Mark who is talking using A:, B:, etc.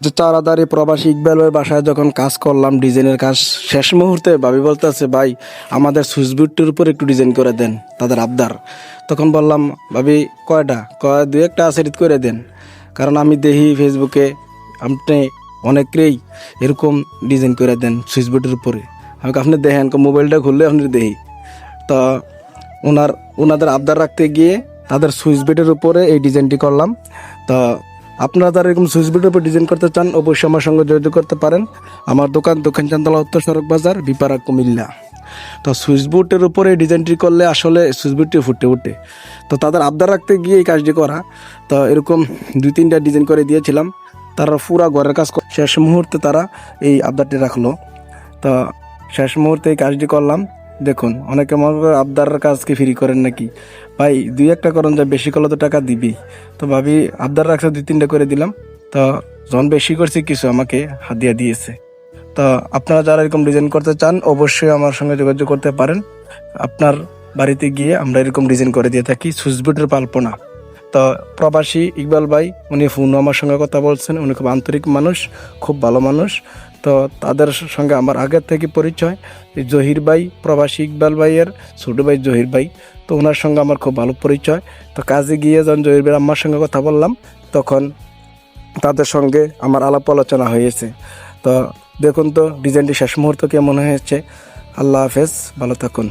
A: যে তাড়াতাড়ি প্রবাসী ইকবালের বাসায় যখন কাজ করলাম, ডিজাইনের কাজ শেষ মুহূর্তে ভাবি বলতেছে, ভাই, আমাদের সুইচ বুটটির উপর একটু ডিজাইন করে দেন, তাদের আবদার। তখন বললাম, ভাবি, কয়টা? কয় দু একটা সেট করে দেন। কারণ আমি দেখি ফেসবুকে আপনি অনেকেই এরকম ডিজাইন করে দেন সুইচবোর্ডের উপরে। আমাকে আপনি দেখেন মোবাইলটা খুললে আপনি দেখি। তো ওনার, ওনাদের আবদার রাখতে গিয়ে তাদের সুইচবোর্ডের উপরে এই ডিজাইনটি করলাম। তো আপনারা যারা এরকম সুইচ বেটের উপর ডিজাইন করতে চান, অবশ্যই আমার সঙ্গে যোগাযোগ করতে পারেন। আমার দোকান দক্ষিণ চান্দলা উত্তর সড়ক বাজার বিপারা কুমিল্লা। তো সুইচ বোর্ডের উপরে ডিজাইনটি করলে আসলে সুইচ বোর্ডটি ফুটে উঠে তো তাদের আবদার রাখতে গিয়ে এই কাজটি করা। তো এরকম দুই তিনটা ডিজাইন করে দিয়েছিলাম। তারা পুরা ঘরের কাজ শেষ মুহূর্তে তারা এই আবদারটি রাখল। তো শেষ মুহূর্তে এই কাজটি করলাম। দেখুন, অনেকে মনে করে আবদারের কাজ কি ফ্রি করেন নাকি? ভাই, দুই একটা করেন, যা বেশি করলে তো টাকা দিবি। তো ভাবি, আবদার রাখছে, দুই তিনটা করে দিলাম। তো জন বেশি করছি, কিছু আমাকে হাদিয়া দিয়েছে। তো আপনারা যারা এরকম ডিজাইন করতে চান, অবশ্যই আমার সঙ্গে যোগাযোগ করতে পারেন। আপনার বাড়িতে গিয়ে আমরা এরকম ডিজাইন করে দিয়ে থাকি সুইচবোর্ডের পাল্পনা। তো প্রবাসী ইকবাল ভাই, উনি ফোন আমার সঙ্গে কথা বলছেন, উনি খুব আন্তরিক মানুষ, খুব ভালো মানুষ। তো তাদের সঙ্গে আমার আগের থেকে পরিচয় জহির ভাই, প্রবাসী ইকবাল ভাইয়ের ছোটো ভাই জহির ভাই, তো ওনার সঙ্গে আমার খুব ভালো পরিচয়। তো কাজে গিয়ে যখন জহির ভাই আমার সঙ্গে কথা বললাম, তখন তাদের সঙ্গে আমার আলাপ আলোচনা হয়েছে। তো দেখুন তো, ডিজাইনটি শেষ মুহূর্ত কেমন হয়েছে। আল্লাহ হাফেজ, ভালো থাকুন।